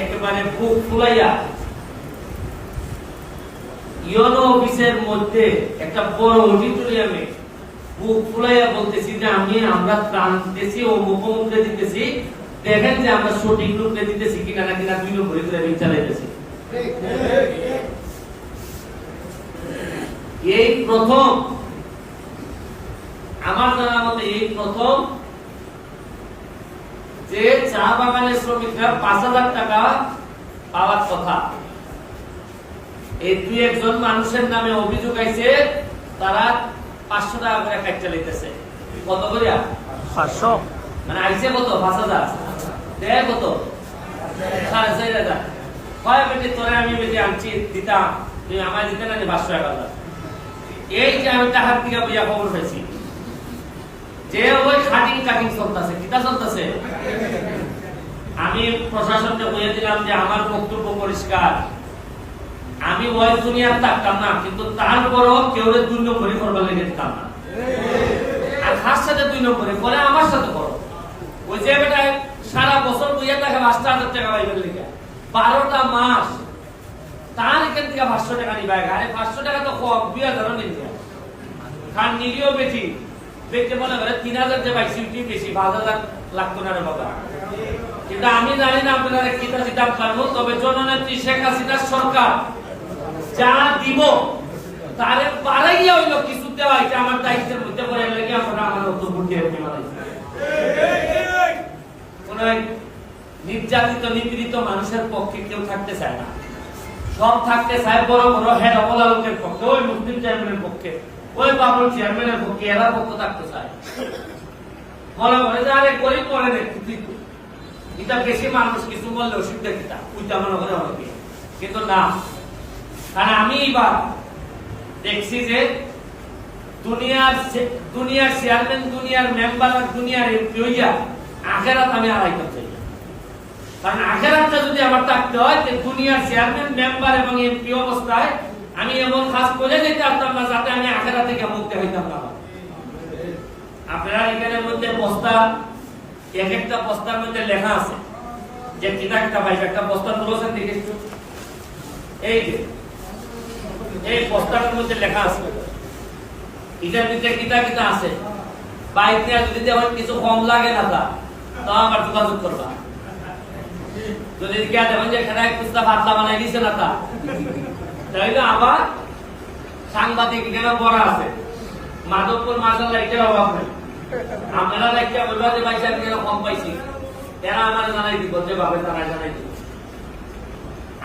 একেবারে বুক ফুলাইয়া ইয়োনো অফিসের মধ্যে একটা বড় অডিটোরিয়ামে বুক ফুলাইয়া বলতেছি যে আমি আমরা ত্রাণ দিতেছি ও মুখোমুখি দিতেছি, দেখেন যে আমরা সঠিক রূপে দিতেছি কিনা না কিনা দুই নম্বরে করে চালাইতেছি। এই প্রথম, আমার জানা মতে এই প্রথম যে চা বাগানের শ্রমিকরা পাঁচ হাজার টাকা পাওয়ার কথা। এই দুই একজন মানুষের নামে অভিযোগ আইছে তারা পাঁচশো টাকা করে কাটতে লইতেছে কত করে পাঁচশো। মানে আইছে কত? পাঁচ হাজার। দেয় কত? সাড়ে চার হাজার। বেটি তোরে আমি বেটি আনছি দিতাম। তুই আমার দিতে না পাঁচশো টাকা দাও। এই যে আমি টাকার দিকে বুঝা খবর পাইছি। যে ওই কাটিং কাটিং চলতেছে, কিতা চলতেছে? আমি প্রশাসনকে বলে দিলাম যে আমার বক্তব্য পরিষ্কার। আমি ওই দুনিয়ার থাকতাম না, কিন্তু তারপরও কেউ দুই নম্বরে করবার লেগে দিতাম না। আর কার সাথে দুই নম্বরে করে আমার সাথে করো। ওই যে বেটা, সারা বছর বুঝে থাকে পাঁচটা হাজার টাকা পাইবেন লেগে। বারোটা মাস, তার এখান থেকে পাঁচশো টাকা নিবা আরে পাঁচশো টাকা তো কম, দুই হাজারও নিয়ে খান নিলিও বেশি দেখতে মনে করে তিন হাজার যে পাইছি ওইটি বেশি? পাঁচ হাজার লাগতো না বাবা কিন্তু আমি জানি না আপনারা দিতাম পারব, তবে জননেত্রী শেখ হাসিনার সরকার যা দিব, তারে পারাইয়া হইল কিছু দেওয়া এটা আমার দায়িত্বের মধ্যে পড়ে লেগে আমরা আমার দিয়ে বানাইছি কোন নির্যাতিত, নিপীড়িত মানুষের পক্ষে কেউ থাকতে চায় না। সব থাকতে চায় বড় বড় হেড অবলালকের পক্ষে, ওই মুসলিম চেয়ারম্যানের পক্ষে। ওই বাবুল চেয়ারম্যানের পক্ষে এরা পক্ষ থাকতে চায়? মনে করে যে, আরে করে রে এটা বেশি মানুষ কিছু বললে অসুবিধা কিতা ওইটা মনে করে হবে। কিন্তু না। কারণ আমি এবার দেখছি যে দুনিয়ার দুনিয়ার চেয়ারম্যান দুনিয়ার মেম্বার আর দুনিয়ার এমপি হইয়া আখেরাত আমি আড়াই করতে। কারণ আখেরাতটা যদি আমার থাকতে হয় দুনিয়ার চেয়ারম্যান মেম্বার এবং এমপি অবস্থায় আমি এমন কাজ করে যেতে পারতাম না যাতে আমি আখেরা থেকে মুক্তি হইতাম না। আপনারা এখানের মধ্যে বস্তা, এক একটা বস্তার মধ্যে লেখা আছে যে কিতা কিতা পাইবে একটা বস্তা তুলেছেন দেখে। এই যে, এই বস্তাটার মধ্যে লেখা আছে এটার ভিতরে কিতা কিতা আছে। বাইক নিয়ে যদি আমার কিছু কম লাগে না তা আমার যোগাযোগ করবা। যদি কে দেখেন যে এখানে কুস্তা পাতলা বানাই দিছে না তা তাইলে আবার সাংবাদিক এখানে বড় আছে। মাধবপুর মাসাল লাইটের অভাব নেই। আপনারা লাইটটা বলবা যে ভাই সাহেব কম পাইছি। এরা আমার জানাই দিব যে ভাবে তারা জানাই দিব।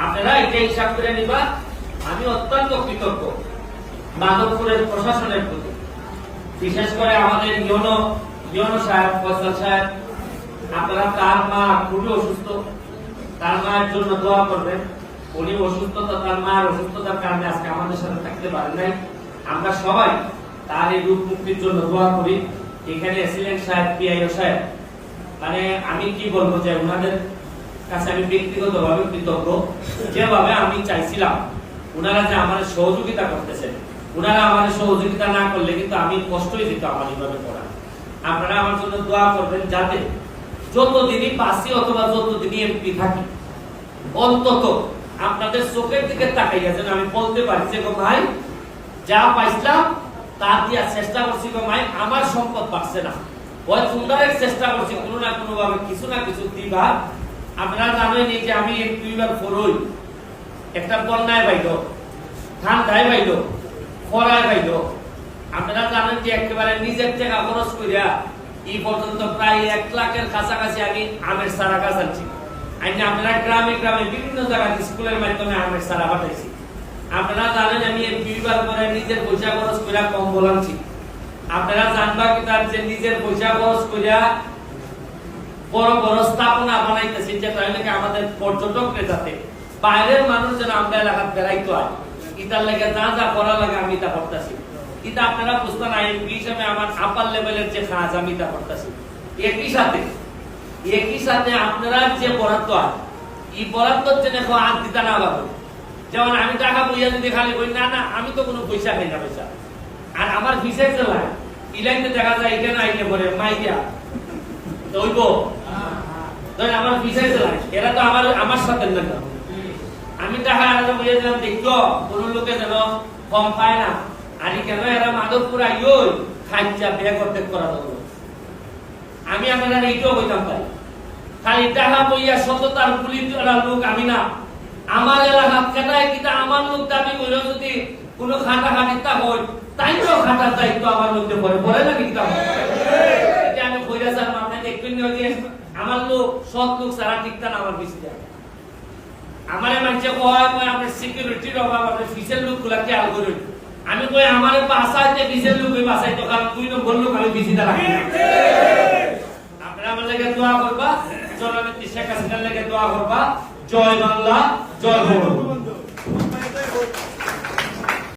আপনারা এটা হিসাব করে নিবা, আমি অত্যন্ত কৃতজ্ঞ মাধবপুরের প্রশাসনের প্রতি। বিশেষ করে আমাদের ইয়নো ইয়নো সাহেব ফসল সাহেব। আপনারা তার মা খুবই অসুস্থ। তার মায়ের জন্য দোয়া করবেন। উনি অসুস্থতা, তার মায়ের অসুস্থতার কারণে আজকে আমাদের সাথে থাকতে পারেন নাই। আমরা সবাই তার এই রূপ মুক্তির জন্য দোয়া করি। এখানে এসিলেন সাহেব পিআইও সাহেব মানে আমি কি বলব যে ওনাদের কাছে আমি ব্যক্তিগতভাবে কৃতজ্ঞ। যেভাবে আমি চাইছিলাম ওনারা যে আমার সহযোগিতা করতেছেন ওনারা আমার সহযোগিতা না করলে কিন্তু আমি কষ্টই দিত আমার এইভাবে পড়া আপনারা আমার জন্য দোয়া করবেন যাতে যতদিনই পাসি অথবা যতদিনই এমপি থাকি, অন্তত আপনাদের চোখের দিকে তাকাইয়া যেন আমি বলতে পারি যে, গো ভাই, যা পাইছিলাম, তা দিয়া চেষ্টা করছি, গো ভাই আমার সম্পদ পাচ্ছে না। ওই সুন্দরের চেষ্টা করছি, কোনো না কোনো ভাবে কিছু না কিছু দিবা। আপনারা জানেন এই যে আমি দুইবার ফরই একটা বন্যায় বাইল, ঠান্ডায় বাইল, খরায় বাইল। আপনারা জানেন যে একেবারে নিজের টাকা খরচ করিয়া এই পর্যন্ত প্রায় এক লাখের কাছাকাছি আমি আমের সারা গাছ আনছি। আইনে আপনারা গ্রামে গ্রামে বিভিন্ন জায়গায় স্কুলের মাধ্যমে আমের সারা পাঠাইছি। আপনারা জানেন আমি পরে নিজের পয়সা খরচ কম আপনারা জানবা কি তার যে নিজের পয়সা খরচ বড় বড় স্থাপনা বানাইতেছি আমাদের পর্যটকরা যাতে। বাইরের মানুষ যেন আমরা এলাকার বেড়াইতে হয়। ইটার লেগে যা যা করা লাগে আমি তা করতেছি। এটা আপনারা বুঝতে না হিসেবে আমার আপার লেভেলের যে কাজ আমি তা করতেছি। একই সাথে একই সাথে আপনারা যে বরাদ্দ এই বরাদ্দর জন্য হাত দিতে না পাবো যেমন আমি টাকা পয়সা যদি খালি বই না না, আমি তো কোনো পয়সা খাই না পয়সা। আর আমার ভিসে চালায় ইলাইতে দেখা যায়, এখানে আইলে পরে ধরেন আমার চালায়, এরা তো আমার আমার সাথে না আমি টাকা আলাদা বলে দিলাম দেখতো কোন লোকে যেন কম পায় না। আর কেন এরা মাধবপুর আইও খাইচা, বিয়ে করতে করা দেবো আমি আপনার এইটাও বলতাম তাই। খালি টাকা বইয়া সততার পুলিশ লোক আমি না। আমার এলাকা কেটায় কিটা আমার লোক দাবি করলে যদি কোনো খাটা খাটিতা হয় তাই তো খাটার দায়িত্ব আমার মধ্যে পড়ে। পড়ে না এটা আমি কইরা স্যার আপনি দেখবেন না যে আমার লোক সৎ লোক সারা ঠিকটা আমার পিছিয়ে যায়। আমারে মানুষে কয় কয়, আপনার সিকিউরিটির অভাব, আপনার ফিসের লোকগুলা খেয়াল করুন আমি কই, আমার বাসাইতে ফিসের লোক বাসাই তো কারণ দুই নম্বর লোক আমি বিসিতে রাখি না। আপনারা আমার লেগে দোয়া করবা জননেত্রী শেখ হাসিনার লেগে দোয়া করবা। জয় বাংলা জয় বঙ্গবন্ধু